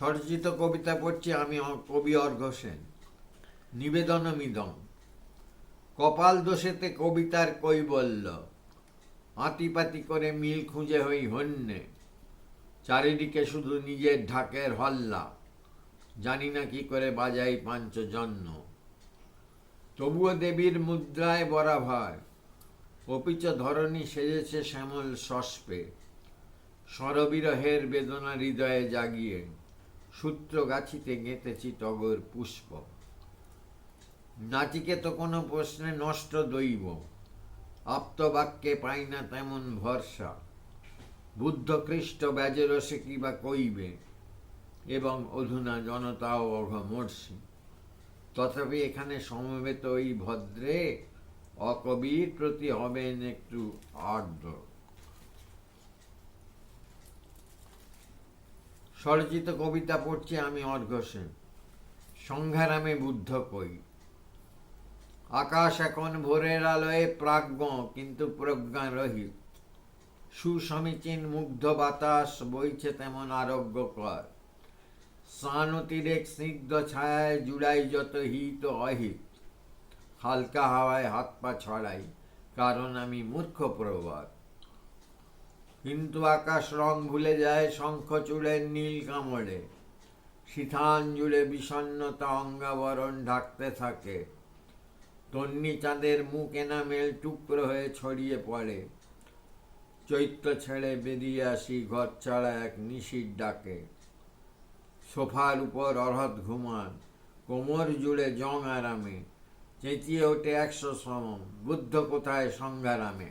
স্বরচিত কবিতা পড়ছি আমি কবি অর্ঘ সেন। নিবেদনমিদম কপাল দোষেতে কবিতার কৈবল্য। আতিপাতি করে মিল খুঁজে হই হন্যে। চারিদিকে শুধু নিজের ঢাকের হল্লা। জানি না কি করে বাজাই পাঞ্চজন্য। তবুও দেবীর মুদ্রায় বরাভয় অপিচ ধরণী সেজেছে শ্যামল সস্পে। সরবিরহের বেদনা হৃদয়ে জাগিয়ে। সূত্র গাছিতে গেঁথেছি টগর পুষ্প। নাচিকে তো কোনো প্রশ্নে নষ্ট দৈব আপ্তবাক্যে পাই না তেমন ভরসা। বুদ্ধ খ্রিস্ট ব্যাজরসে কিবা কইবে? এবং অধুনা জনতাও অঘমর্ষি। তথাপি এখানে সমবেত ওই ভদ্রে অকবির প্রতি হবেন একটু আর্দ্র। স্বরচিত কবিতা পড়ছি আমি অর্ঘ সেন সংঘারামে বুদ্ধ কই। আকাশ এখন ভোরের আলোয় প্রাজ্ঞ, কিন্তু প্রজ্ঞা রহিত। সুসমীচীন মুগ্ধ বাতাস বইছে তেমন আরোগ্যকর স্নানতিরেক স্নিগ্ধ ছায়ায় জুড়াই যত হিত অহিত। হালকা হাওয়ায় হাত পা ছড়াই, কারণ আমি মূর্খ প্রবর কিন্তু আকাশ রং ভুলে যায় শঙ্খ চূড়ের নীল কামড়ে। শীতান জুড়ে বিষণ্ণতা অঙ্গাবরণ ঢাকতে থাকে। তন্নি চাঁদের মুখ এনামেল টুকরো হয়ে ছড়িয়ে পড়ে। চৈত্র ছেড়ে বেরিয়ে আসি ঘর ছাড়া এক নিশির ডাকে। সোফার উপর অরহত ঘুমান, কোমর জুড়ে জং আরামে। চেঁচিয়ে ওঠে একশো সম, বুদ্ধ কোথায় সংগ্রামে?